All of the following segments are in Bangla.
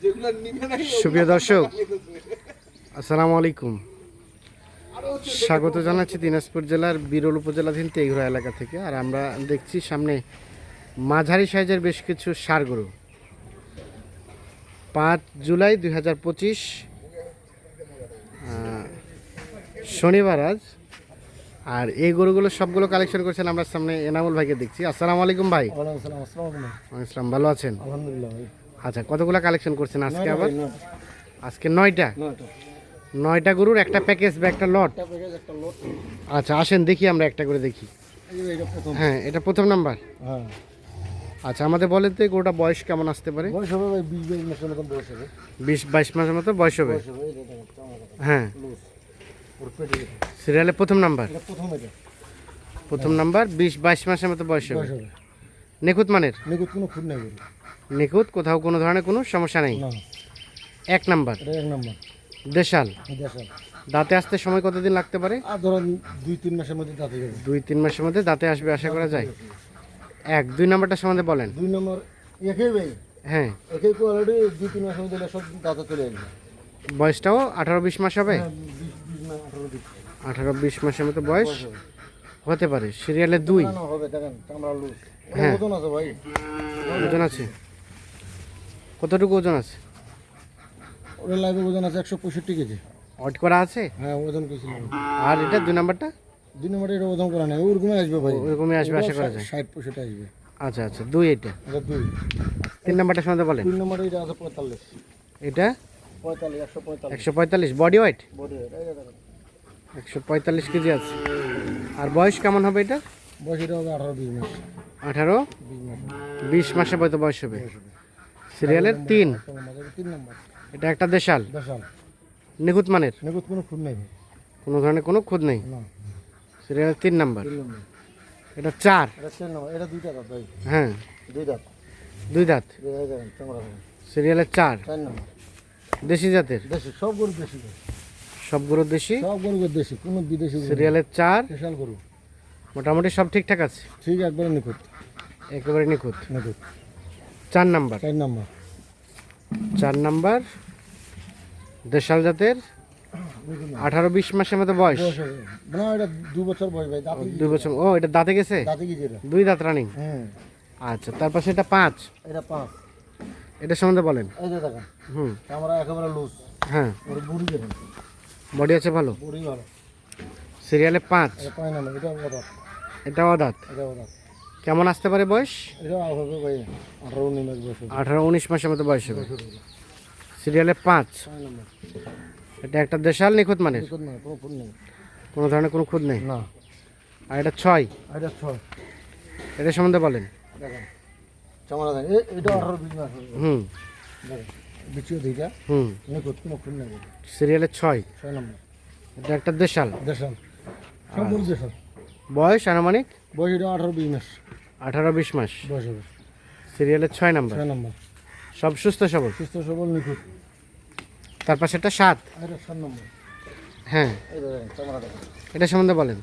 সুপ্রিয় দর্শক আসসালামু আলাইকুম। স্বাগত জানাচ্ছি দিনাজপুর জেলার বিরল উপজেলাধীন তেঘরা এলাকা থেকে আর আমরা দেখছি সামনে মাঝারি সাইজের বেশ কিছু সার গরু। পাঁচ জুলাই দুই হাজার পঁচিশ শনিবার আজ আর এই গরুগুলো সবগুলো কালেকশন করছেন আমরা সামনে এনামুল ভাইকে দেখছি। আসসালামু আলাইকুম ভাই। আসসালাম ভালো আছেন? আলহামদুলিল্লাহ ভাই। আচ্ছা কতগুলো কালেকশন করছেন আজকে আবার। আজকে নয়টা? নয়টা। গরুর একটা প্যাকেজ বা একটা লট আচ্ছা আসেন দেখি আমরা একটা করে দেখি। হ্যাঁ এটা প্রথম নাম্বার হ্যাঁ। আচ্ছা আমাদের বলেন তো গরুটা বয়স কেমন আসতে পারে? বিশ বাইশ মাসের মতো বয়স হবে। হ্যাঁ। সিরিয়ালে প্রথম নাম্বার প্রথম নাম্বার বিশ বাইশ মাসের মতো বয়স হবে। নিখুঁত মানের? নিকুত কোনো খুদ নাই নিখুঁত কোথাও কোনো ধরনের কোনো সমস্যা নেই। এক নাম্বার। এক নম্বর। দেশাল। দেশাল। দাঁতে আসতে সময় কতদিন লাগতে পারে? ধরেন দুই তিন মাসের মধ্যে দাঁতে যাবে দুই তিন মাসের মধ্যে দাঁতে আসবে আশা করা যায়? এক দুই নাম্বারটা সম্বন্ধে বলেন। দুই নম্বর একেই হ্যাঁ। একেই দুই তিন মাসের মধ্যে সব দাঁতে চলে আসবে। বয়সটাও আঠারো বিশ মাস হবে? হ্যাঁ, আঠারো বিশ। মাসের মতো বয়স হতে পারে। সিরিয়ালে দুই। হবে দেখেন হ্যাঁ। ওজন আছে ভাই। ওজন আছে। কতটুকু ওজন আছে? ওর লাগে ওজন আছে একশো পঁয়ষট্টি কেজি। অট করা আছে? হ্যাঁ ওজন কেছিল আর এটা দুই নাম্বারটা? দুই নম্বরে এটা ওজন করা নেই ওরকমই আসবে ভাই। ওরকমই আসবে আশা করা যায়। ষাট পঁয়ষট্টি আসবে। আচ্ছা আচ্ছা দুই এটা? এটা দুই। তিন নাম্বারটা সম্বন্ধে বলেন। তিন নম্বরে এটা আছে পঁয়তাল্লিশ। এটা? পঁয়তাল্লিশ একশো পঁয়তাল্লিশ। একশো পঁয়তাল্লিশ। বডি ওয়েট বডি একশো পঁয়তাল্লিশ কেজি আছে। আর বয়স কেমন হবে এটা? বয়স এটা হবে আঠারো বিশ মাস। আঠারো? বিশ বিশ মাসে হয়তো বয়স হবে। সিরিয়ালের তিন এটা তিন নম্বর এটা একটা দেশাল? দেশাল। নিখুঁত মানের? নিখুঁত কোনো খুন নেই। কোনো ধরনের কোনো খুদ নেই? সিরিয়ালের তিন নাম্বার। এটা চার। এটা দুইটা দাঁত হ্যাঁ। দুই দাঁত। দুই দাঁত। সিরিয়ালের চার। দেশি জাতের? দেশি সব গরু দেশি ভাই। সবগুলো দেশি? সব গরু দেশি কোনো বিদেশি সিরিয়ালের চার? স্পেশাল গরু। মোটামুটি সব ঠিকঠাক আছে? ঠিক একবারে নিখুঁত। একেবারে নিখুঁত। নিখুঁত। চার নাম্বার। চার নম্বর। চার নাম্বার দেশাল জাতের আঠারো বিশ মাসের মতো বয়স। না এটা দু বছর বয়স ভাই দুই বছর ও এটা দাঁতে গেছে? দাঁতে দুই দাঁত রানিং হুম আচ্ছা তারপর সেটা পাঁচ। এটা পাঁচ। এটা সম্বন্ধে বলেন। এই যে দেখেন হুম। আমরা একেবারে লুজ হ্যাঁ। ওর বুড়ি দেখেন। বডি আছে ভালো? বুড়ি ভালো। সিরিয়ালে পাঁচ। এটা পায় না এটা এটা অদাঁত। এটা ওটা কেমন আসতে পারে বয়স? আঠারো উনিশ মাসের মতো বয়স হবে। সিরিয়ালে পাঁচ। ছয় এটা একটা দেশাল নিখুঁত মানে কোনো ধরনের কোনো খুঁত নেই? আর এটা ছয়? এটা ছয়। এটা সম্বন্ধে বলেন। হুম। হুম। সিরিয়ালে ছয়? ছয় নম্বর। এটা একটা দেশাল। দেশাল। দেশাল। বয়স আনুমানিক? বয়স এটা আঠারো বিশ মাস। আঠারো বিশ মাস। বয়স হবে। সিরিয়ালের ছয় নাম্বার। ছয় নম্বর। সব সুস্থ সবল? সুস্থ সবল নিখুঁত। তারপর সেটা সাত। আর এটা সাত নম্বর। হ্যাঁ। এটা সম্বন্ধে বলেন।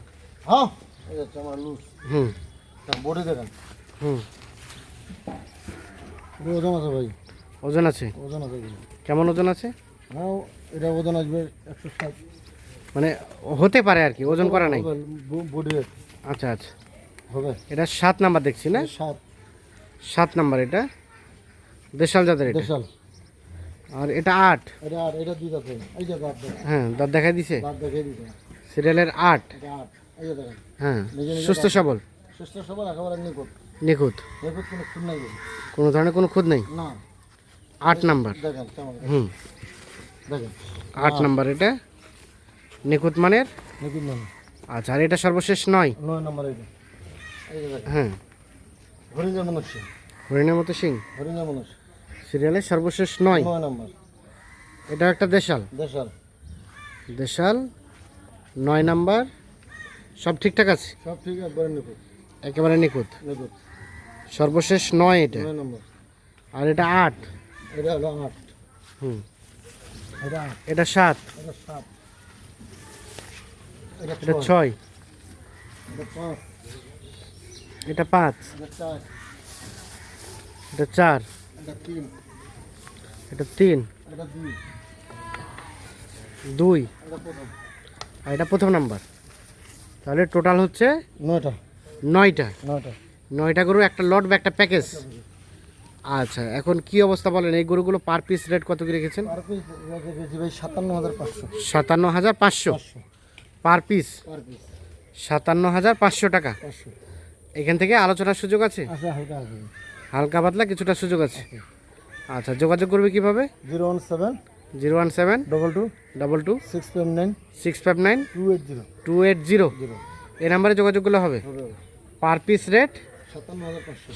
হ্যাঁ। এই চামড়া লুজ হুম। বডি দেখেন। হুম। ওজন আছে ভাই। ওজন আছে? ওজন আছে কেমন ওজন আছে? হ্যাঁ এটা ওজন আসবে একশো ষাট। মানে হতে পারে আর কি ওজন করা নাই। আচ্ছা আচ্ছা। হবে। এটা সাত নাম্বার দেখছি না? সাত। সাত নাম্বার এটা। দেশাল জাতের এটা? দেশাল। আর এটা আট? এটা আর এটা দুই দাঁত এই যে দাঁত হ্যাঁ দাঁত দেখাই দিছে? দাঁত দেখে দিতে সিরিয়ালের আট। এটা আট। এই যে দেখেন। হ্যাঁ সুস্থ সবল? সুস্থ সবল একেবারে নিখুঁত। নিখুঁত? নিখুঁত কোনো নাই কোনো ধরনের কোনো খুদ নেই? না। আট নাম্বার। দেখেন হুম। দেখেন। আট নাম্বার এটা। নিখুঁত মানের? নিখুঁত মানে আচ্ছা আর এটা সর্বশেষ নয়? নয় নম্বর দেখেন। হ্যাঁ। হরিণের মনুষ্য হরিণের মতো সিং? হরিণের মনুষ্য সিরিয়ালের সর্বশেষ নয়? নয় নম্বর। এটা একটা দেশাল? দেশাল। দেশাল নয় নাম্বার। সব ঠিকঠাক আছে? সব ঠিক একবারে নিখুঁত। একেবারে নিখুঁত। নিখুঁত। সর্বশেষ নয় এটা। নয় নম্বর। আর এটা আট? এটা হলো আট। হুম। এটা এটা সাত? এটা সাত। এটা ছয়। এটা পাঁচ। এটা চার। এটা তিন। দুই। আর এটা প্রথম নাম্বার। তাহলে টোটাল হচ্ছে নয়টা। নয়টা। নয়টা। গরু একটা লট বা একটা প্যাকেজ। আচ্ছা এখন কি অবস্থা বলেন? এই গরুগুলো পার পিস রেট কত কি রেখেছেন? সাতান্ন হাজার পাঁচশো। সাতান্ন হাজার পাঁচশো। Per piece? Per piece. সাতান্ন হাজার পাঁচশো টাকা। পাঁচশো। এখান থেকে আলোচনার সুযোগ আছে? আচ্ছা হালকা পাতলা কিছুটা সুযোগ আছে। আচ্ছা যোগাযোগ করবে কীভাবে? Zero one seven zero one seven double two double two six five nine six five nine two eight zero. Two eight zero. এই নাম্বারে যোগাযোগ করলে হবে পার পিস রেট?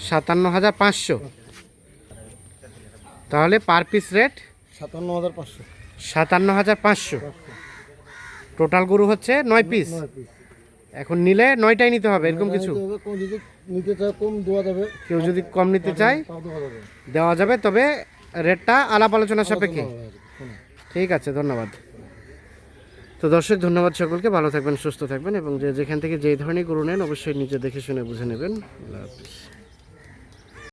সাতান্ন হাজার পাঁচশো। তাহলে পার পিস রেট? সাতান্ন হাজার পাঁচশো। সাতান্ন হাজার পাঁচশো। টোটাল গরু হচ্ছে নয় পিস এখন নিলে নয়টাই নিতে হবে এরকম কিছু? নিতে যদি চায় কম দেওয়া যাবে। কেউ যদি কম নিতে চায় দেওয়া যাবে। তবে রেটটা আলাপ আলোচনা সাপেক্ষে। ঠিক আছে ধন্যবাদ। তো দর্শক ধন্যবাদ সকলকে ভালো থাকবেন সুস্থ থাকবেন এবং যে যেখান থেকে যেই ধরনের গরু নেন অবশ্যই নিজে দেখে শুনে বুঝে নেবেন। আল্লাহ হাফিজ।